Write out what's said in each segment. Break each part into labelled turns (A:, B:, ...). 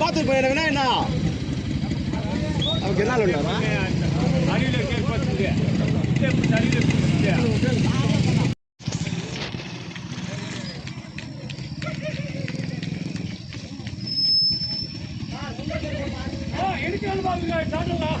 A: Bathroom போயிருக்கா என்ன அவனுக்கு என்ன உண்டாமா அடியில் கேட்பாச்சு அடியில் எடுக்கலாம் பாருங்க சாப்பிடலாம்.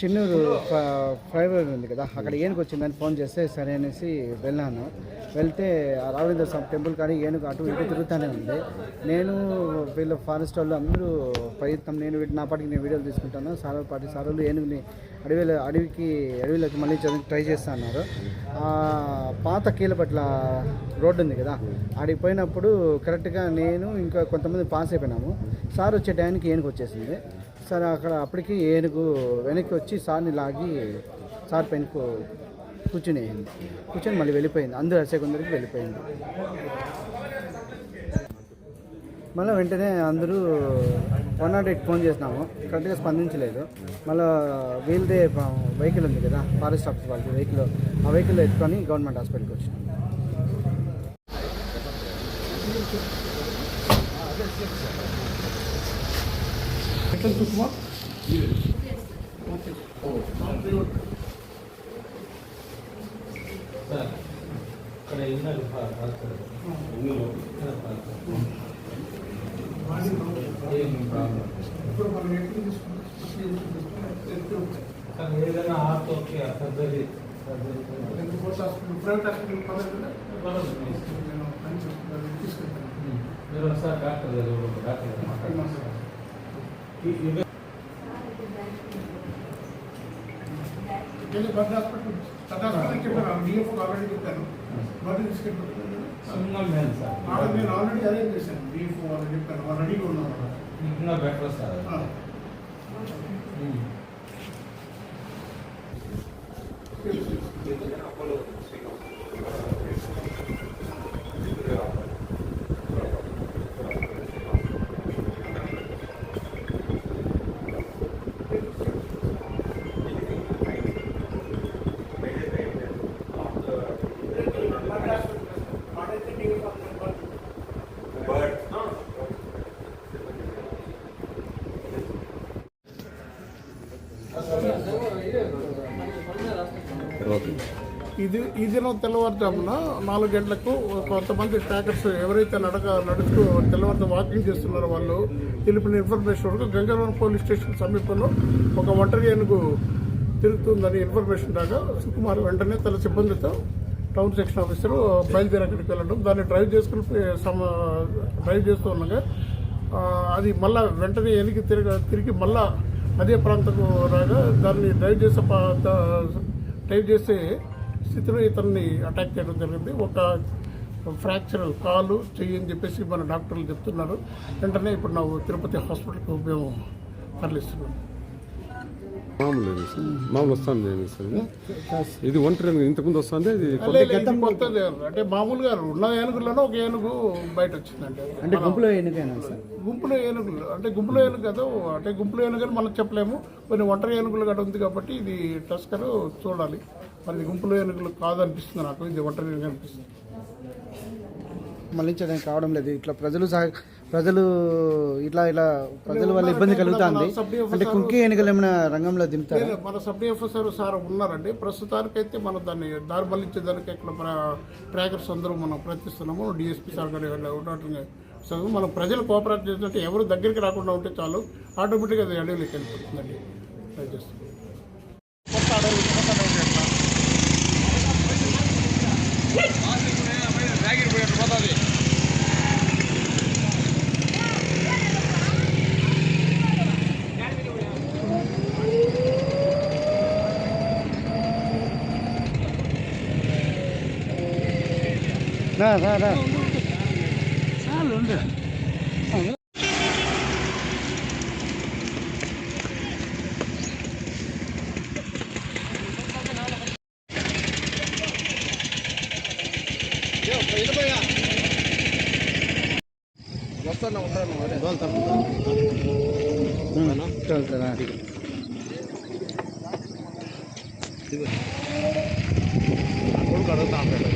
B: చిన్నూరు ఫ్లైఓవర్ ఉంది కదా అక్కడ ఏనుగు వచ్చిందని ఫోన్ చేస్తే సరే అనేసి వెళ్ళాను. వెళ్తే రాఘవేంద్ర స్వామి టెంపుల్ కానీ ఏనుగు అటు ఇటు తిరుగుతూనే ఉంది. నేను వీళ్ళు ఫారెస్ట్ వాళ్ళు అందరూ ప్రయత్నం నేను వీటి నా పాటికి నేను వీడియోలు తీసుకుంటాను. సార్ పాటి సార్ వాళ్ళు ఏనుగుని అడవిలో అడవికి అడవిలోకి మళ్ళీ ట్రై చేస్తా అన్నారు. పాత కీలపట్ల రోడ్డు ఉంది కదా ఆడికి పోయినప్పుడు కరెక్ట్గా నేను ఇంకా కొంతమంది పాస్ అయిపోయినాము. సార్ వచ్చే టైంకి ఏనుగు వచ్చేసింది. సార్ అక్కడ అప్పటికి ఏనుగు వెనక్కి వచ్చి సార్ని లాగి సార్ పైన కూ- కూర్చుని కూర్చొని మళ్ళీ వెళ్ళిపోయింది. అందరూ అరిసే వెళ్ళిపోయింది. మళ్ళీ వెంటనే అందరూ వన్ నాట్ ఎయిట్ ఫోన్ చేసినాము. కరెక్ట్గా స్పందించలేదు. మళ్ళీ వీళ్ళదే వెహికల్ ఉంది కదా ఫారెస్ట్ ఆఫీస్ వాళ్ళకి వెహికల్. ఆ వెహికల్ ఎత్తుకొని గవర్నమెంట్ హాస్పిటల్కి వచ్చినాం.
C: ఏదైనా art okay surgery
D: private hospital పదవి
C: నేను
D: తీసుకెళ్తాను
C: మీరు ఒకసారి డాక్టర్ దగ్గర ఒక డాక్టర్ దగ్గర మాట్లాడండి. ఈ- ఇవే
D: నేను బర్త్ హాస్పిటల్ పెద్ద హాస్పిటల్ చెప్పాను డిఎఫ్ ఆల్రెడీ చెప్పాను బర్త్ తీసుకెళ్ళిపోతాను
C: సింగల్ మ్యాన్ సార్
D: వాళ్ళకి నేను ఆల్రెడీ అరేంజ్ చేశాను డిఎఫ్ వాళ్ళకి చెప్పాను వాళ్ళు రెడీగా ఉన్నారు
C: ఇంకా బెటర్ సార్
D: ఇది ఈ దినం తెల్లవారుజామున నాలుగు గంటలకు కొంతమంది ట్రాకర్స్ ఎవరైతే నడక నడుస్తూ తెల్లవారుజాము వాకింగ్ చేస్తున్నారో వాళ్ళు తెలిపిన ఇన్ఫర్మేషన్ వరకు గంగవరం పోలీస్ స్టేషన్ సమీపంలో ఒక ఒంటరి ఏనుగు తిరుగుతుందని ఇన్ఫర్మేషన్ రాగా సుకుమార్ వెంటనే తన సిబ్బందితో టౌన్ సెక్షన్ ఆఫీసర్ బయలుదేరి అక్కడికి వెళ్ళడం. దాన్ని డ్రైవ్ చేసుకుని సమ డ్రైవ్ చేస్తూ ఉండగా అది మళ్ళా వెంటనే ఎనికి తిరిగి తిరిగి మళ్ళా అదే ప్రాంతంకు రాగా దాన్ని డ్రైవ్ చేసే పా- డ్రైవ్ చేసే స్థితిలో ఇతన్ని అటాక్ చేయడం జరిగింది. ఒక ఫ్రాక్చర్ కాలు చెయ్యి అని చెప్పేసి మన డాక్టర్లు చెప్తున్నారు. వెంటనే ఇప్పుడు నాకు తిరుపతి హాస్పిటల్కి మేము తరలిస్తున్నాం.
E: మామూలు మామూలు వస్తుంది ఏమి సార్ ఇది? ఒంటరి ఇంతకుముందు వస్తుంది?
D: లేదు, అంటే మామూలుగా ఉన్న ఏనుగుల్లోనే ఒక ఏనుగు బయట వచ్చిందండి.
B: అంటే గుంపులో ఎన్నికైనా సార్?
D: గుంపులో ఏనుగులు అంటే గుంపులో ఏనుగు కదా అంటే గుంపులో ఏనుగు అని మనం చెప్పలేము. కొన్ని ఒంటరి ఏనుగులు కూడా ఉంది కాబట్టి ఇది టస్కర్ చూడాలి. మరి ఇది గుంపులో ఏనుగులు కాదనిపిస్తుంది నాకు. ఇది ఒంటరి అనిపిస్తుంది.
B: మళ్ళించడానికి కావడం లేదు. ఇట్లా ప్రజలు ప్రజలు ఇట్లా ఇలా ప్రజల వల్ల ఇబ్బంది కలుగుతుంది. అంటే కుక్కి ఎన్నికలు ఏమైనా రంగంలో దింపుతారా?
D: మన సబ్ ఆఫీసర్ సార్ ఉన్నారండి. ప్రస్తుతానికైతే మనం దాన్ని దారి మళ్ళించేదానికి ఇక్కడ ట్రాకర్స్ అందరూ మనం ప్రయత్నిస్తున్నాము. డిఎస్పీ సార్ గారు ఉన్నట్టుగా సో మనం ప్రజలు కోఆపరేట్ చేస్తుంటే ఎవరు దగ్గరికి రాకుండా ఉంటే చాలు. ఆటోమేటిక్గా అది అడవిలోకి వెళ్ళిపోతుందండి. ట్రై చేస్తాం.
B: రా రా రా
A: వస్తాను ఉంటాను అదే దోలుతాను
B: చల్తారా
A: కొడుకు అడుగుతా ఉంటాడు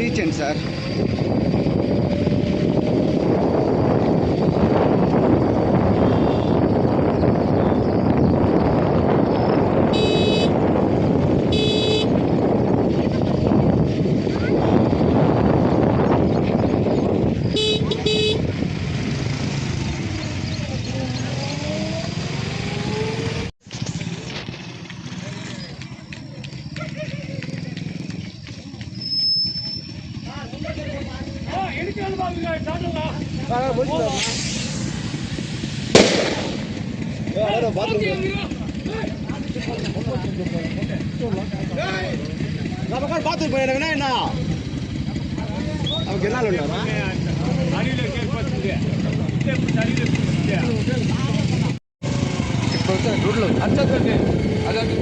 B: किचन सर
A: 날 가져가. 아,
E: 멋지다. 야,
B: 하나 맞 நமக்கு பார்த்து போயிருக்கேன் என்ன அவனுக்கு என்ன உண்டா அடியில் இப்போ ரூட்டில் அச்சா தட்டு அதாவது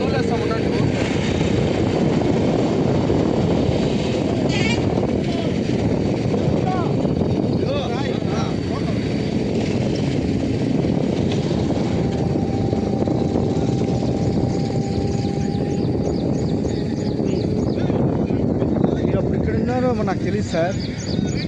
B: naquele certo